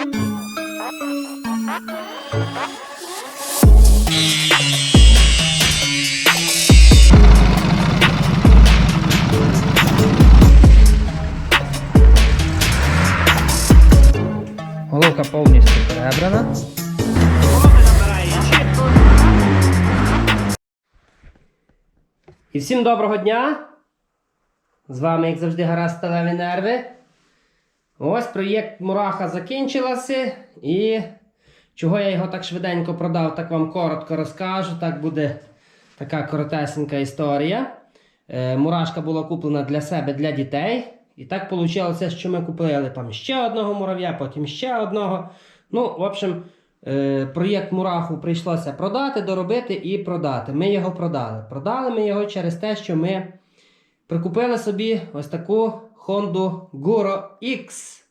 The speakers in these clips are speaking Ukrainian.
Головка повністю перебрана. І всім доброго дня! З вами, як завжди, гаразд сталеві нерви. Ось проєкт Мураха закінчилася. І чого я його так швиденько продав, так вам коротко розкажу. Так буде така коротесенька історія. Е, Мурашка була куплена для себе, для дітей. І так вийшло, що ми купили там ще одного мурав'я, потім ще одного. Ну, в общем, е, проєкт Мураху прийшлося продати, доробити і продати. Ми його продали. Продали ми його через те, що ми прикупили собі ось таку Honda Guro X.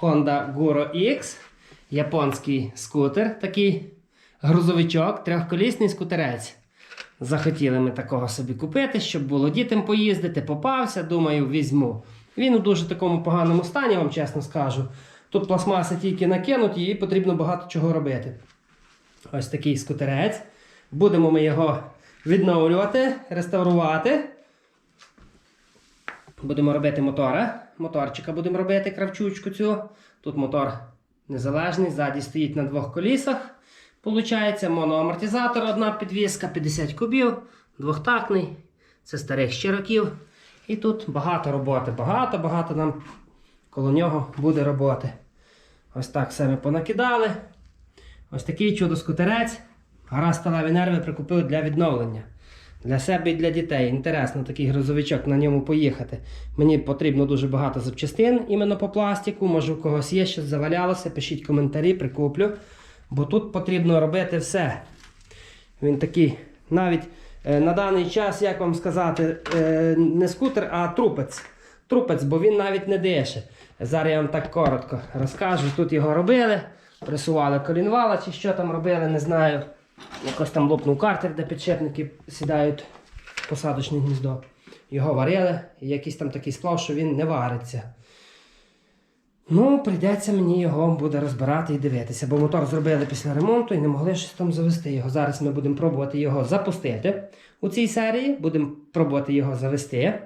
Honda Guro X. Японський скутер, такий грузовичок, трьохколісний скутерець. Захотіли ми такого собі купити, щоб було дітям поїздити. Попався, думаю, візьму. Він у дуже такому поганому стані, вам чесно скажу. Тут пластмаси тільки накинуті і потрібно багато чого робити. Ось такий скутерець. Будемо ми його відновлювати, реставрувати. Будемо робити мотора. Моторчика будемо робити кравчучку цю. Тут мотор незалежний, ззаді стоїть на двох колісах. Получається моноамортизатор, одна підвіска, 50 кубів, двохтактний. Це старих ще років. І тут багато роботи. Багато-багато нам коло нього буде роботи. Ось так все ми понакидали. Ось такий чудо-скутерець. Гаразд сталеві нерви прикупив для відновлення. Для себе і для дітей. Інтересно, такий грузовичок на ньому поїхати. Мені потрібно дуже багато запчастин іменно по пластику. Може, у когось є щось завалялося. Пишіть коментарі, прикуплю. Бо тут потрібно робити все. Він такий, навіть е, на даний час, як вам сказати, е, не скутер, а трупець. Трупець, бо він навіть не дише. Зараз я вам так коротко розкажу. Тут його робили, пресували колінвала чи що там робили, не знаю. Якось там лопнув картер, де підшипники сідають в посадочне гніздо. Його варили, і якийсь там такий сплав, що він не вариться. Ну, прийдеться мені його буде розбирати і дивитися, бо мотор зробили після ремонту і не могли щось там завести його. Зараз ми будемо пробувати його запустити у цій серії, будемо пробувати його завести.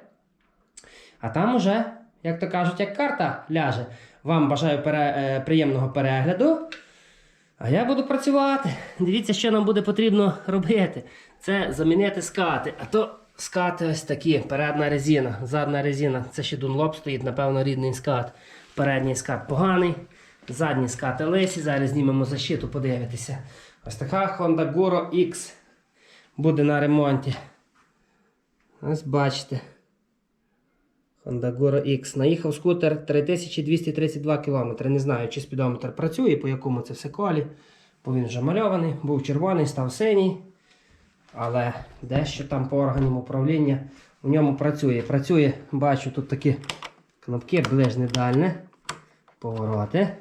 А там уже, як то кажуть, як карта ляже. Вам бажаю пере- е, приємного перегляду. А я буду працювати. Дивіться, що нам буде потрібно робити. Це замінити скати. А то скати ось такі. Передна резина, задна резина. Це ще Dunlop стоїть, напевно, рідний скат. Передній скат поганий. Задні скати лисі. Зараз знімемо защиту, подивитися. Ось така Honda Guro X буде на ремонті. Ось бачите. Goro X. Наїхав скутер 3232 км. Не знаю, чи спідометр працює, по якому це все колі. Бо він вже мальований, був червоний, став синій. Але дещо там по органам управління у ньому працює. Працює, бачу, тут такі кнопки ближнє дальне. Повороти.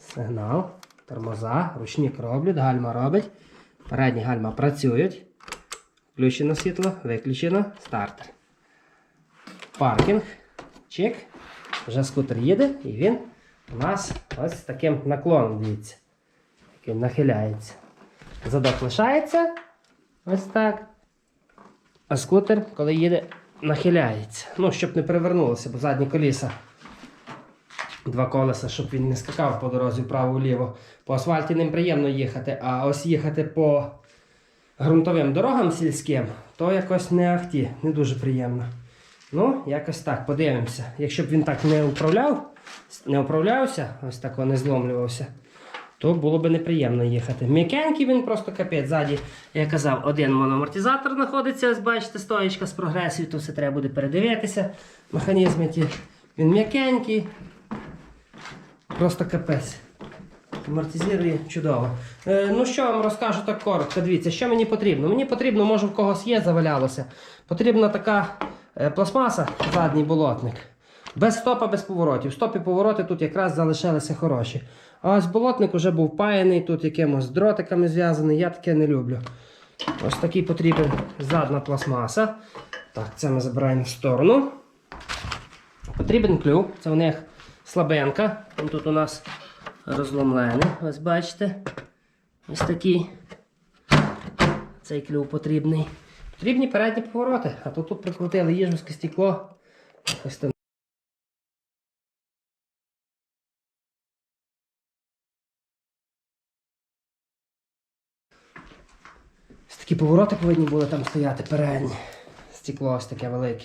Сигнал. Тормоза. Ручник роблять, гальма робить. Передні гальма працюють. Включено світло, виключено, стартер паркінг. Чик. Вже скутер їде і він у нас ось таким наклоном, дивіться. Який нахиляється. Задок лишається. Ось так. А скутер, коли їде, нахиляється. Ну, щоб не перевернулося, бо задні коліса. Два колеса, щоб він не скакав по дорозі вправо-вліво. По асфальті ним приємно їхати, а ось їхати по ґрунтовим дорогам сільським, то якось не ахті, не дуже приємно. Ну, якось так, подивимося. Якщо б він так не управляв, не управлявся, ось так не зломлювався, то було б неприємно їхати. М'якенький він просто капець. Ззаді, я казав, один моноамортизатор знаходиться, ось бачите, стоїчка з прогресією, то все треба буде передивитися. Механізми ті. Він м'якенький. Просто капець. Амортизує чудово. Е, ну що вам розкажу так коротко. Дивіться, що мені потрібно. Мені потрібно, може в когось є, завалялося. Потрібна така пластмаса, задній болотник. Без стопа, без поворотів. Стоп і повороти тут якраз залишилися хороші. А ось болотник вже був паяний, тут якимось дротиками зв'язаний. Я таке не люблю. Ось такий потрібен задна пластмаса. Так, це ми забираємо в сторону. Потрібен клюв. Це у них слабенька. Він тут у нас розломлений. Ось бачите. Ось такий. Цей клюв потрібний. Потрібні передні повороти, а то тут прикрутили їжовське стекло. Ось там. Ось такі повороти повинні були там стояти передні. Стекло ось таке велике.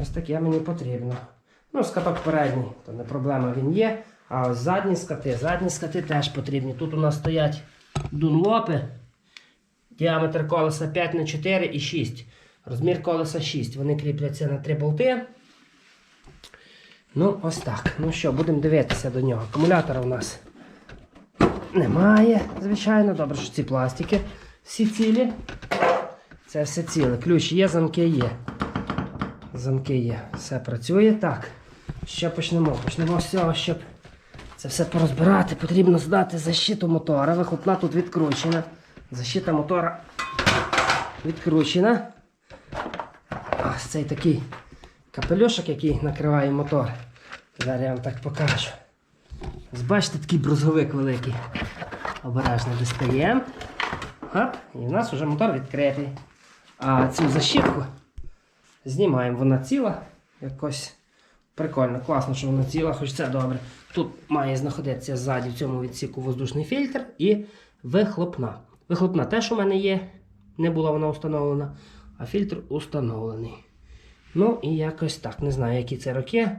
Ось таке мені потрібно. Ну, скаток передній, то не проблема він є. А ось задні скати, задні скати теж потрібні. Тут у нас стоять дунлопи. Діаметр колеса 5 на 4 і 6. Розмір колеса 6. Вони кріпляться на 3 болти. Ну, ось так. Ну що, будемо дивитися до нього. Акумулятора у нас немає, звичайно. Добре, що ці пластики всі цілі. Це все ціле. Ключ є, замки є. Замки є. Все працює. Так. Що почнемо? Почнемо з цього, щоб це все порозбирати. Потрібно здати защиту мотора. Вихлопна тут відкручена. Защита мотора відкручена. Ось цей такий капелюшок, який накриває мотор. Зараз я вам так покажу. Ось бачите, такий брузовик великий. Обережно достаємо. І в нас вже мотор відкритий. А цю защитку знімаємо. Вона ціла. Якось прикольно, класно, що вона ціла, хоч це добре. Тут має знаходитися ззаді в цьому відсіку воздушний фільтр і вихлопна. Вихлопна теж у мене є, не була вона встановлена, а фільтр установлений. Ну і якось так. Не знаю, які це роки.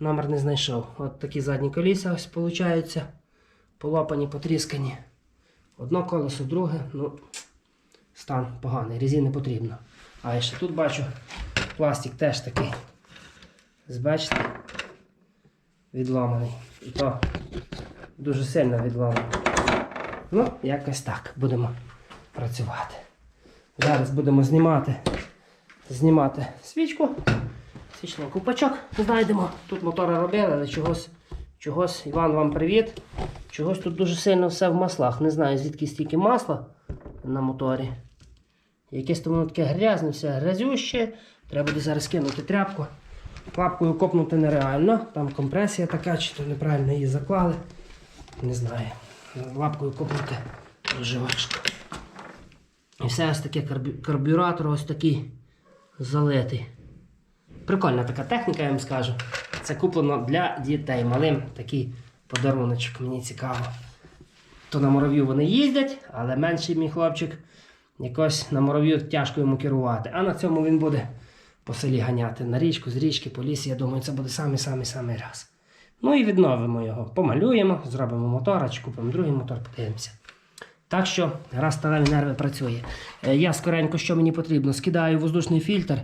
Номер не знайшов. От такі задні коліса ось получаються. Полопані, потріскані. Одно колесо, друге. Ну, стан поганий, резини потрібно. А ще тут бачу, пластик теж такий. Ось Бачите? Відломаний. І то дуже сильно відломаний. Ну, якось так будемо працювати. Зараз будемо знімати, знімати свічку. Свічний купачок знайдемо. Тут мотора робили, але чогось, чогось, Іван, вам привіт. Чогось тут дуже сильно все в маслах. Не знаю, звідки стільки масла на моторі. Якесь там воно таке грязне, все грязюще. Треба буде зараз кинути тряпку. Лапкою копнути нереально. Там компресія така, чи то неправильно її заклали. Не знаю. Лапкою копнути важко. І все ось таке карбюратор ось такий залитий. Прикольна така техніка, я вам скажу. Це куплено для дітей. Малим такий подаруночок, мені цікаво. То на моров'ю вони їздять, але менший мій хлопчик якось на моров'ю тяжко йому керувати. А на цьому він буде по селі ганяти на річку, з річки, по лісі. Я думаю, це буде самий-самий-самий раз. Ну і відновимо його. Помалюємо, зробимо мотор, чи купимо другий мотор, подивимося. Так що раз сталеві нерви працює. Е, Я скоренько, що мені потрібно, скидаю воздушний фільтр,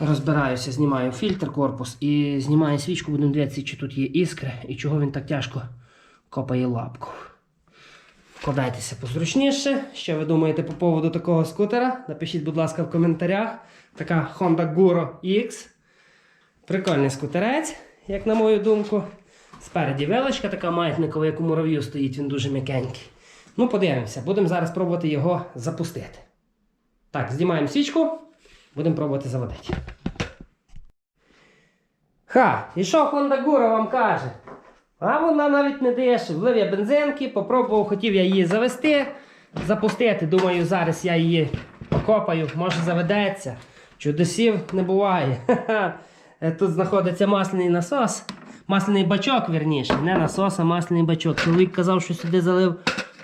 розбираюся, знімаю фільтр, корпус і знімаю свічку, будемо дивитися, чи тут є іскри і чого він так тяжко копає лапку. Вкладайтеся позручніше. Що ви думаєте по поводу такого скутера? Напишіть, будь ласка, в коментарях. Така Honda Guro X. Прикольний скутерець, як на мою думку. Спереді величка така маятникова, як у мурав'ю стоїть, він дуже м'якенький. Ну, подивимося, будемо зараз пробувати його запустити. Так, знімаємо свічку, будемо пробувати заводити. Ха, і що Guro вам каже? А вона навіть не дише. Влив я бензинки, попробував, хотів я її завести, запустити. Думаю, зараз я її покопаю, може заведеться. Чудосів не буває. Ха-ха. Е, Тут знаходиться масляний насос. Масляний бачок, вірніше. Не насос, а масляний бачок. Чоловік казав, що сюди залив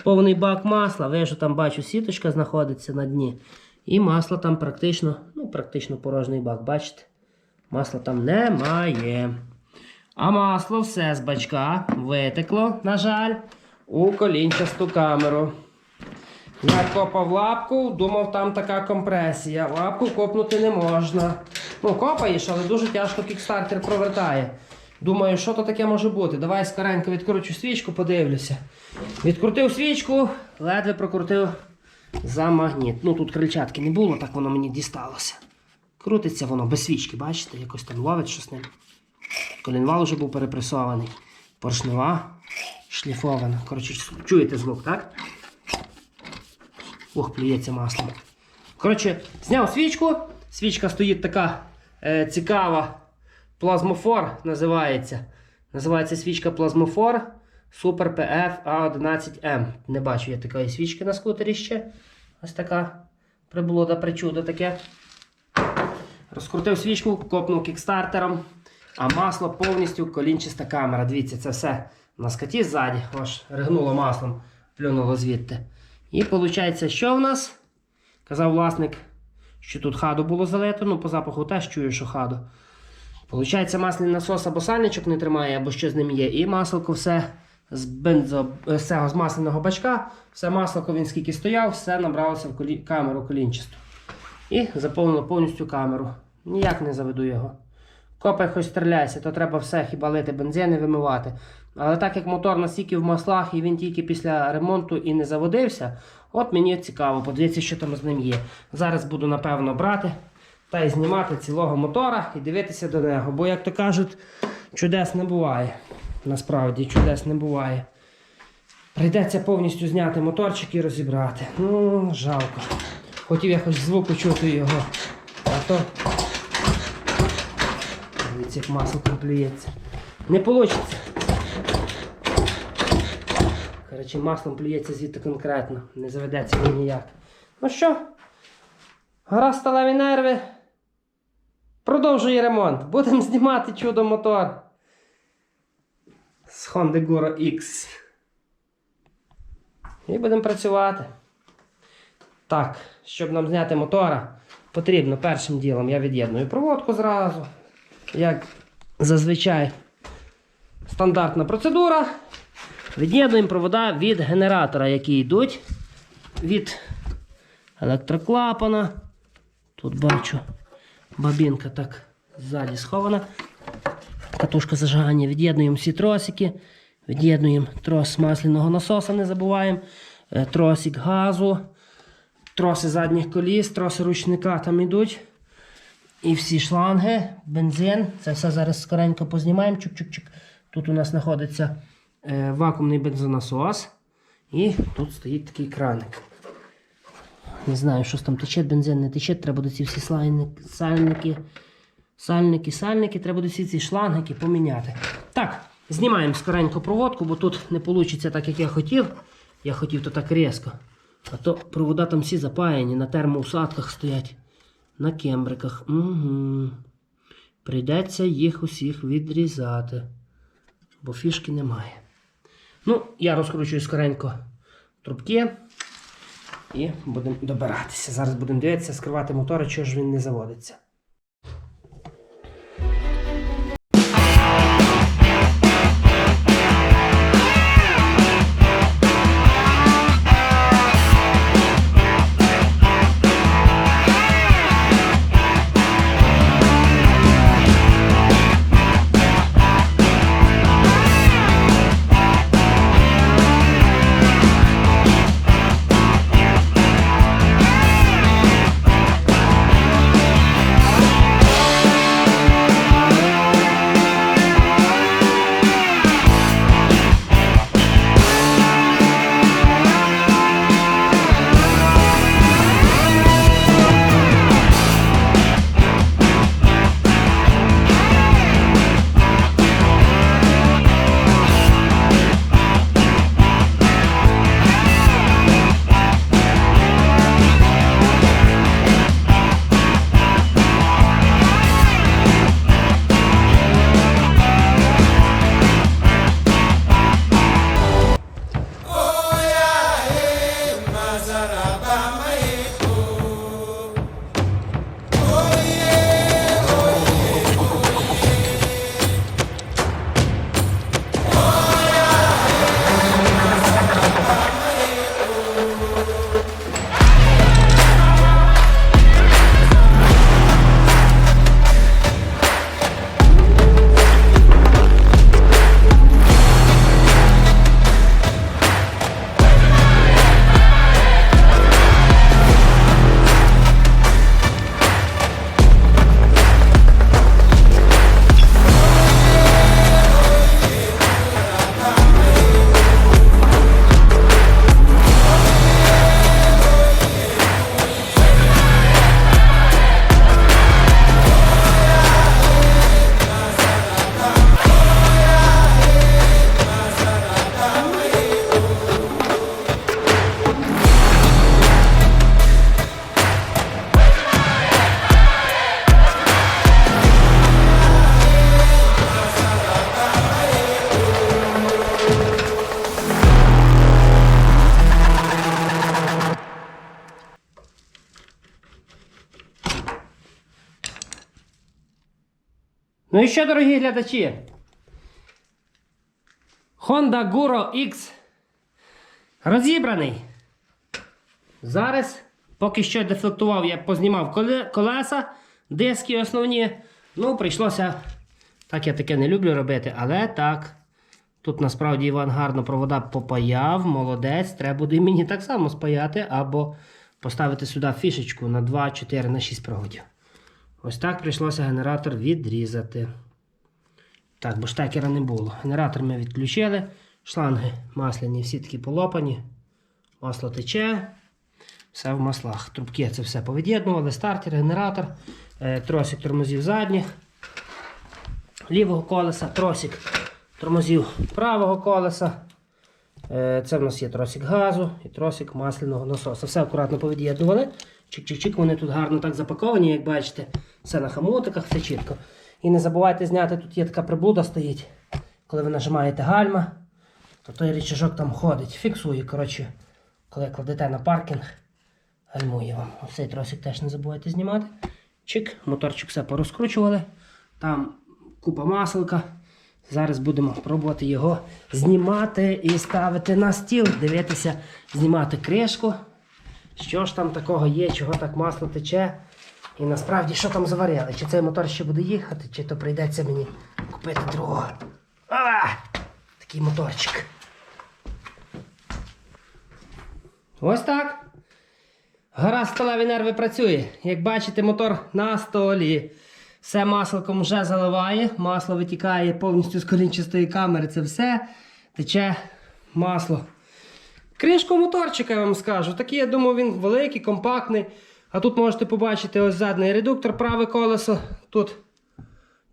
повний бак масла. Вижу, там бачу, сіточка знаходиться на дні. І масло там практично, ну, практично порожній бак, бачите? Масла там немає. А масло все з бачка витекло, на жаль, у колінчасту камеру. Я копав лапку, думав, там така компресія. Лапку копнути не можна. Ну, копаєш, але дуже тяжко кікстартер провертає. Думаю, що то таке може бути. Давай скоренько відкручу свічку, подивлюся. Відкрутив свічку, ледве прокрутив за магніт. Ну тут крильчатки не було, так воно мені дісталося. Крутиться воно без свічки, бачите, якось там ловить щось ним. Колінвал вже був перепресований. Поршнева шліфована. Коротше, чуєте звук, так? Ох, плюється маслом. Коротше, зняв свічку. Свічка стоїть така е, цікава. Плазмофор називається. Називається свічка Плазмофор Super PF A11M. Не бачу я такої свічки на скутері ще. Ось така приблуда, причуда таке. Розкрутив свічку, копнув кікстартером, а масло повністю колінчаста камера. Дивіться, це все на скаті ззаді. Ось, ригнуло маслом, плюнуло звідти. І виходить, що в нас? Казав власник, що тут хаду було залито, ну по запаху теж чую, що хаду. Получається, масляний насос або сальничок не тримає, або що з ним є. І масло все з бензо, цього з масляного бачка, все масло, він скільки стояв, все набралося в камеру колінчасту. І заповнило повністю камеру. Ніяк не заведу його. Копай хоч стріляйся, то треба все хіба лити бензин і вимивати. Але так як мотор настільки в маслах і він тільки після ремонту і не заводився, от мені цікаво, подивіться, що там з ним є. Зараз буду напевно брати та й знімати цілого мотора і дивитися до нього. Бо, як то кажуть, чудес не буває. Насправді чудес не буває. Прийдеться повністю зняти моторчик і розібрати. Ну, жалко. Хотів я хоч звуку чути його. А то. Дивіться, як масло плюється. Не вийде. Коротше, маслом плюється звідти конкретно. Не заведеться він ніяк. Ну що? Гра сталеві нерви. Продовжує ремонт. Будемо знімати чудо мотор. З Honda Goro X. І будемо працювати. Так, щоб нам зняти мотора, потрібно першим ділом я від'єдную проводку зразу. Як зазвичай стандартна процедура. Від'єднуємо провода від генератора, які йдуть від електроклапана. Тут бачу бабінка так ззаді схована. Катушка зажигання. Від'єднуємо всі тросики. Від'єднуємо трос масляного насоса, не забуваємо. Е, Тросик газу, троси задніх коліс, троси ручника там йдуть. І всі шланги, бензин. Це все зараз скоренько познімаємо. Чук-чук-чук. Тут у нас знаходиться е, вакуумний бензонасос. І тут стоїть такий краник. Не знаю, що там тече, бензин не тече, треба буде ці всі слайники, сальники, сальники, сальники, треба буде всі ці шлангики поміняти. Так, знімаємо скоренько проводку, бо тут не вийде так, як я хотів. Я хотів то так різко. А то провода там всі запаяні, на термоусадках стоять, на кембриках. Угу. Прийдеться їх усіх відрізати, бо фішки немає. Ну, я розкручую скоренько трубки. І будемо добиратися. Зараз будемо дивитися, скривати мотор, чого ж він не заводиться. Ну що, дорогі глядачі? Honda Guro X розібраний. Зараз, поки що дефлектував, я познімав колеса, диски основні. Ну, прийшлося. Так, я таке не люблю робити, але так. Тут насправді Іван гарно провода попаяв, молодець. Треба буде мені так само спаяти або поставити сюди фішечку на 2, 4, на 6 проводів. Ось так прийшлося генератор відрізати. Так, бо штекера не було. Генератор ми відключили. Шланги масляні всі такі полопані. Масло тече. Все в маслах. Трубки це все повід'єднували. Стартер, генератор, е, тросик тормозів задніх, лівого колеса, тросик тормозів правого колеса. Е, Це в нас є тросик газу і тросик масляного насоса. Все акуратно повід'єднували. Чик-чик-чик, вони тут гарно так запаковані, як бачите. Все на хамотиках, все чітко. І не забувайте зняти, тут є така приблуда стоїть. Коли ви нажимаєте гальма, то той річажок там ходить, фіксує. Коротше, коли кладете на паркінг, гальмує вам. Ось цей тросик теж не забувайте знімати. Чик, моторчик все порозкручували. Там купа маселка. Зараз будемо пробувати його знімати і ставити на стіл, дивитися, знімати кришку. Що ж там такого є, чого так масло тече. І насправді що там заварили? Чи цей мотор ще буде їхати, чи то прийдеться мені купити другого. А! Такий моторчик. Ось так. Гора сталеві нерви працює. Як бачите, мотор на столі. Все масликом вже заливає, масло витікає повністю з колінчастої камери. Це все тече масло. Кришку моторчика, я вам скажу. Такий, я думаю, він великий, компактний. А тут можете побачити ось задній редуктор, праве колесо. Тут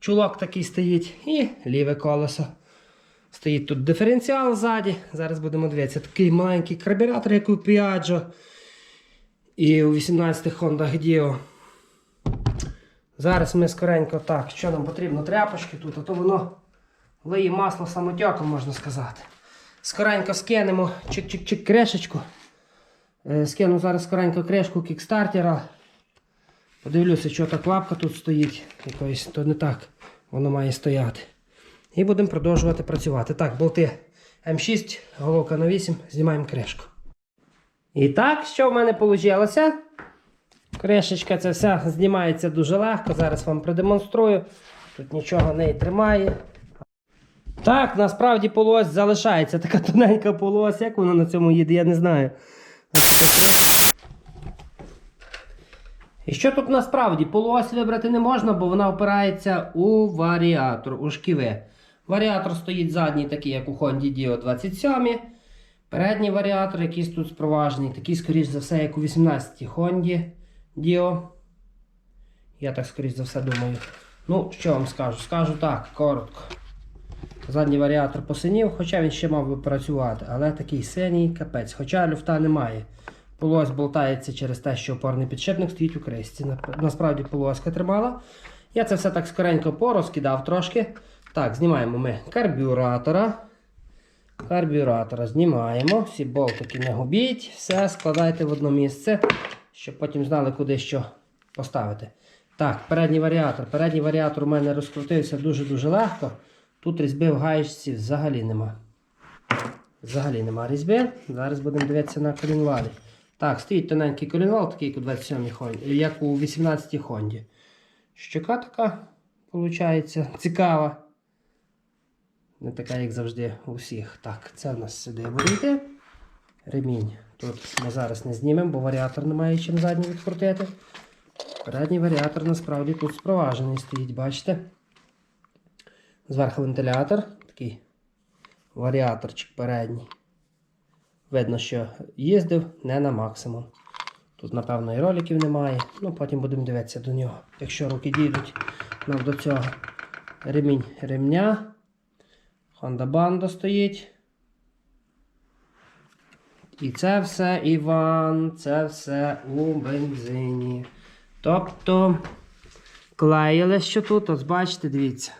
чулок такий стоїть. І ліве колесо. Стоїть тут диференціал ззаді. Зараз будемо дивитися. Такий маленький карбюратор, як у Piaggio. І у 18 Honda Dio. Зараз ми скоренько так, що нам потрібно? Тряпочки тут, а то воно лиє масло самотьоком, можна сказати. Скоренько скинемо чик-чик-чик кришечку. Е, Скину зараз скоренько кришку кікстартера. Подивлюся, що та клапка тут стоїть. Якоїсь, то не так воно має стояти. І будемо продовжувати працювати. Так, болти М6, головка на 8, знімаємо кришку. І так, що в мене вийшло? Кришечка ця вся знімається дуже легко. Зараз вам продемонструю. Тут нічого не тримає. Так, насправді полось залишається така тоненька полось. Як вона на цьому їде, я не знаю. І що тут насправді? Полуось вибрати не можна, бо вона опирається у варіатор, у шківи. Варіатор стоїть задній, такий, як у Honda Dio 27. Передній варіатор, якийсь тут спроважений, такий, скоріш за все, як у 18-й Honda Dio. Я так, скоріш за все, думаю. Ну, що вам скажу? Скажу так, коротко. Задній варіатор посинів, хоча він ще мав би працювати, але такий синій капець. Хоча люфта немає. Полось болтається через те, що опорний підшипник стоїть у кришці. Насправді полоска тримала. Я це все так скоренько порозкидав трошки. Так, знімаємо ми карбюратора. Карбюратора знімаємо. Всі болтики не губіть. Все складайте в одне місце, щоб потім знали, куди що поставити. Так, передній варіатор. Передній варіатор у мене розкрутився дуже-дуже легко. Тут різьби в гаєчці взагалі нема. Взагалі нема різьби. Зараз будемо дивитися на колінвалі. Так, стоїть тоненький колінвал, такий як у 27 Хонді, як у 18 Хонді. Щока така, виходить, цікава. Не така, як завжди, у всіх. Так, це в нас сюди буде. Ремінь. Тут ми зараз не знімемо, бо варіатор не має чим задній відкрутити. Передній варіатор насправді тут спроважений стоїть, бачите? Зверху вентилятор, такий варіаторчик передній. Видно, що їздив не на максимум. Тут, напевно, і роликів немає. Ну, потім будемо дивитися до нього. Якщо руки дійдуть нам до цього. Ремінь ремня. Honda Bando стоїть. І це все, Іван, це все у бензині. Тобто клеїли що тут, ось бачите, дивіться.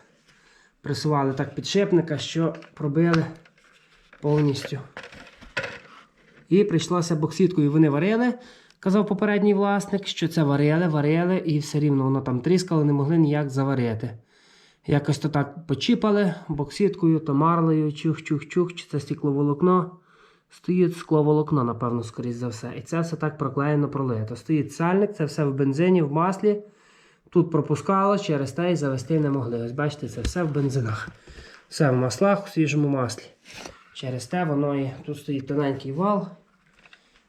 Присували так підшипника, що пробили повністю. І прийшлося боксіткою вони варили. Казав попередній власник, що це варили, варили, і все рівно воно там тріскало, не могли ніяк заварити. Якось то так почіпали боксіткою, то марлею, чух-чух-чух, чи це стекловолокно. Стоїть скловолокно, напевно, скоріш за все. І це все так проклеєно пролито. Стоїть сальник, це все в бензині, в маслі. Тут пропускало, через те і завести не могли. Ось бачите, це все в бензинах. Все в маслах, у свіжому маслі. Через те воно і тут стоїть тоненький вал.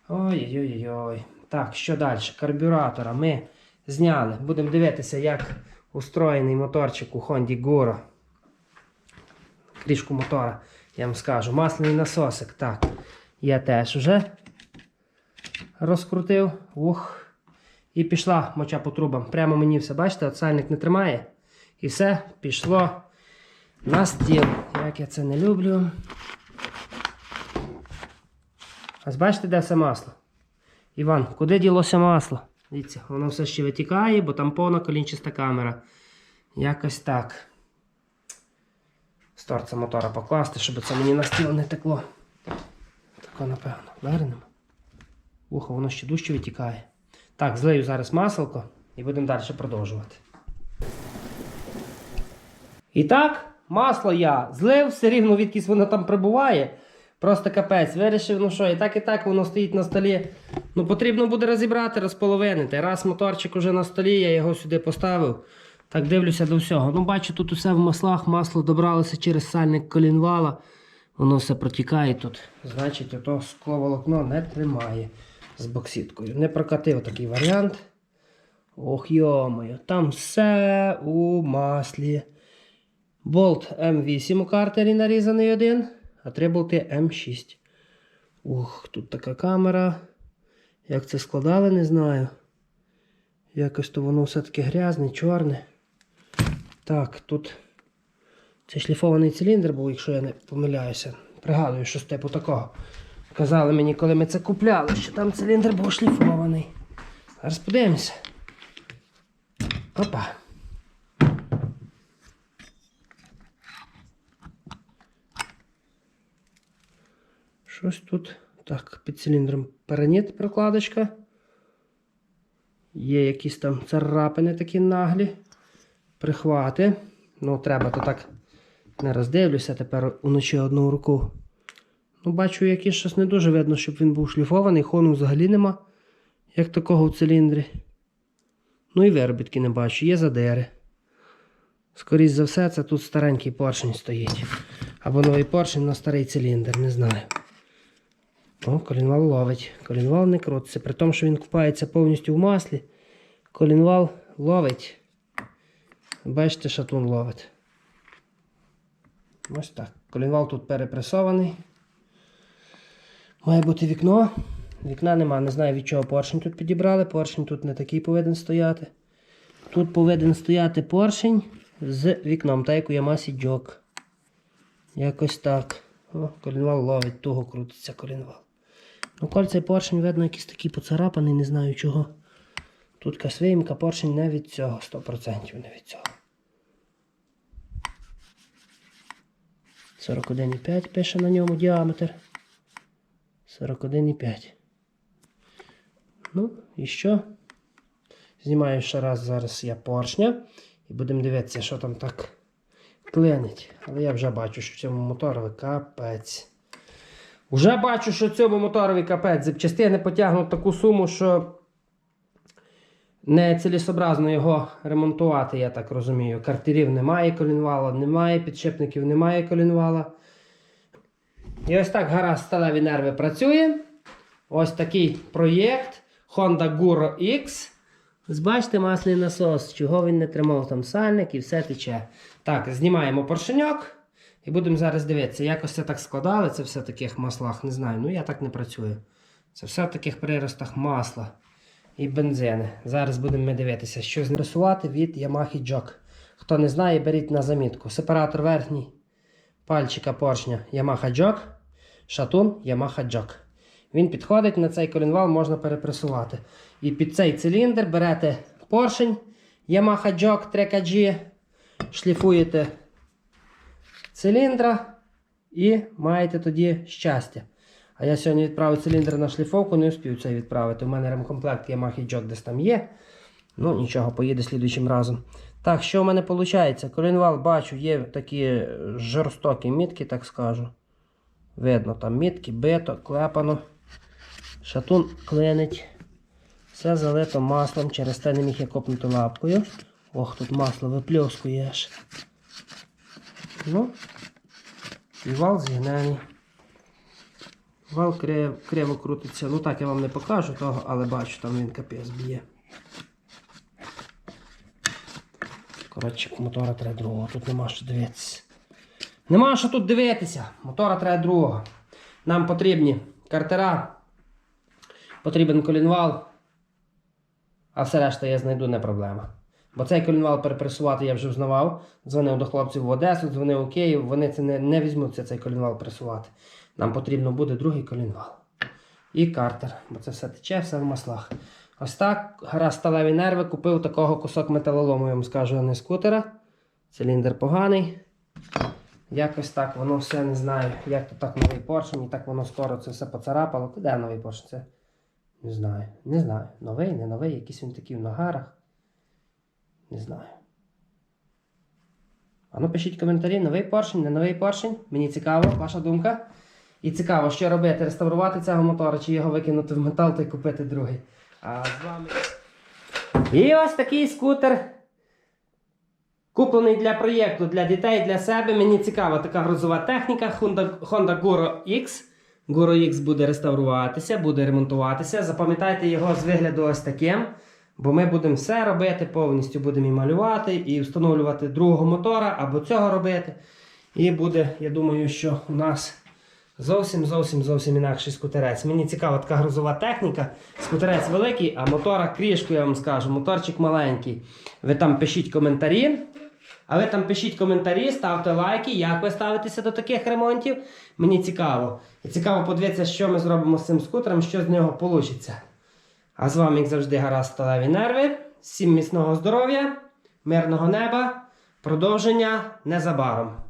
Ой-ой-ой. Так, що далі? Карбюратора ми зняли. Будемо дивитися, як устроєний моторчик у Honda Goro. Крішку мотора, я вам скажу. Масляний насосик. Так, я теж вже розкрутив. Ух. І пішла моча по трубам. Прямо мені все, бачите, от сальник не тримає. І все пішло на стіл. Як я це не люблю. Ось бачите, де все масло? Іван, куди ділося масло? Дивіться, воно все ще витікає, бо там повна колінчаста камера. Якось так. З торця мотора покласти, щоб це мені на стіл не текло. Тако, напевно, вернемо. Ухо, воно ще дужче витікає. Так, злию зараз маселко і будемо далі продовжувати. І так, масло я злив, все рівно відкись воно там прибуває. Просто капець. Вирішив, ну що, і так, і так воно стоїть на столі. Ну, потрібно буде розібрати, розполовинити. Раз моторчик уже на столі, я його сюди поставив. Так дивлюся до всього. Ну, бачу, тут усе в маслах, масло добралося через сальник колінвала. Воно все протікає тут. Значить, ото скловолокно не тримає з боксіткою. Не прокатив такий варіант. Ох, йомою, там все у маслі. Болт М8 у картері нарізаний один, а три болти М6. Ух, тут така камера. Як це складали, не знаю. Якось то воно все-таки грязне, чорне. Так, тут це шліфований циліндр був, якщо я не помиляюся. Пригадую, що з типу такого. Казали мені, коли ми це купляли, що там циліндр був шліфований. Зараз подивимося. Опа. Щось тут. Так, під циліндром переніт прокладочка. Є якісь там царапини такі наглі. Прихвати. Ну, треба то так не роздивлюся тепер уночі одну руку. Ну, бачу, якийсь щось не дуже видно, щоб він був шліфований, хону взагалі нема, як такого в циліндрі. Ну і виробітки не бачу, є задери. Скоріше за все, це тут старенький поршень стоїть. Або новий поршень на старий циліндр, не знаю. О, колінвал ловить. Колінвал не крутиться. При тому, що він купається повністю в маслі. Колінвал ловить. Бачите, шатун ловить. Ось так. Колінвал тут перепресований. Має бути вікно. Вікна нема, не знаю від чого поршень тут підібрали. Поршень тут не такий повинен стояти. Тут повинен стояти поршень з вікном, так як у Ямасі джок. Якось так. О, колінвал ловить, того крутиться колінвал. Ну, коль цей поршень, видно, якийсь такий поцарапаний, не знаю чого. Тут касвеймка, поршень не від цього, 100% не від цього. 41,5 пише на ньому діаметр. 41,5. Ну, і що? Знімаю ще раз зараз я поршня. І будемо дивитися, що там так клинить. Але я вже бачу, що цьому моторові капець. Уже бачу, що цьому моторові капець. Запчастини потягнуть таку суму, що не цілісообразно його ремонтувати, я так розумію. Картерів немає колінвала, немає, підшипників немає колінвала. І ось так гаразд сталеві нерви працює. Ось такий проєкт Honda Guro X. Ось бачите, масляний насос, чого він не тримав там сальник і все тече. Так, знімаємо поршеньок і будемо зараз дивитися, якось це так складали, це все в таких маслах, не знаю. Ну я так не працюю. Це все в таких приростах масла і бензини. Зараз будемо ми дивитися, що знесувати від Yamaha Jog. Хто не знає, беріть на замітку. Сепаратор верхній пальчика поршня Yamaha Jog, шатун Yamaha Jog. Він підходить на цей колінвал, можна перепресувати. І під цей циліндр берете поршень Yamaha Jog 3KG, шліфуєте циліндра і маєте тоді щастя. А я сьогодні відправив циліндр на шліфовку, не успів цей відправити. У мене ремкомплект Yamaha Jog десь там є. Ну, нічого, поїде слідуючим разом. Так, що в мене виходить? Колінвал бачу, є такі жорстокі мітки, так скажу. Видно, там мітки, бито, клепано. Шатун клинить. Все залито маслом, через те не міг я копнути лапкою. Ох, тут масло випльоскує. Ну, і вал зігнаний. Вал криво, криво крутиться. Ну так я вам не покажу того, але бачу, там він капець б'є. Коротше, мотора треба другого, тут нема що дивитися. Нема що тут дивитися. Мотора треба другого. Нам потрібні картера, потрібен колінвал, а все решта я знайду не проблема. Бо цей колінвал перепресувати я вже взнавав. Дзвонив до хлопців в Одесу, дзвонив у Київ, вони це не, не візьмуться цей колінвал пресувати. Нам потрібно буде другий колінвал. І картер, бо це все тече, все в маслах. Ось так, гаразд сталеві нерви, купив такого кусок металолому, я вам скажу, а не скутера. Циліндр поганий. Якось так, воно все не знаю, як то так новий поршень, і так воно скоро це все поцарапало. Де новий поршень? Це? Не знаю. Не знаю. Новий, не новий, якийсь він такий в нагарах. Не знаю. А ну пишіть коментарі, новий поршень, не новий поршень. Мені цікаво, ваша думка. І цікаво, що робити, реставрувати цього мотора, чи його викинути в метал та й купити другий. А з вами. І ось такий скутер. Куплений для проєкту для дітей, для себе. Мені цікава така грузова техніка Honda, Honda Goro X. Goro X буде реставруватися, буде ремонтуватися. Запам'ятайте його з вигляду ось таким. Бо ми будемо все робити, повністю будемо і малювати, і встановлювати другого мотора або цього робити. І буде, я думаю, що у нас зовсім зовсім зовсім інакший скутерець. Мені цікава така грузова техніка. Скутерець великий, а мотора крішку, я вам скажу, моторчик маленький. Ви там пишіть коментарі. А ви там пишіть коментарі, ставте лайки, як ви ставитеся до таких ремонтів. Мені цікаво. І цікаво подивитися, що ми зробимо з цим скутером, що з нього вийде. А з вами, як завжди, гаразд сталеві нерви. Всім міцного здоров'я, мирного неба, продовження незабаром.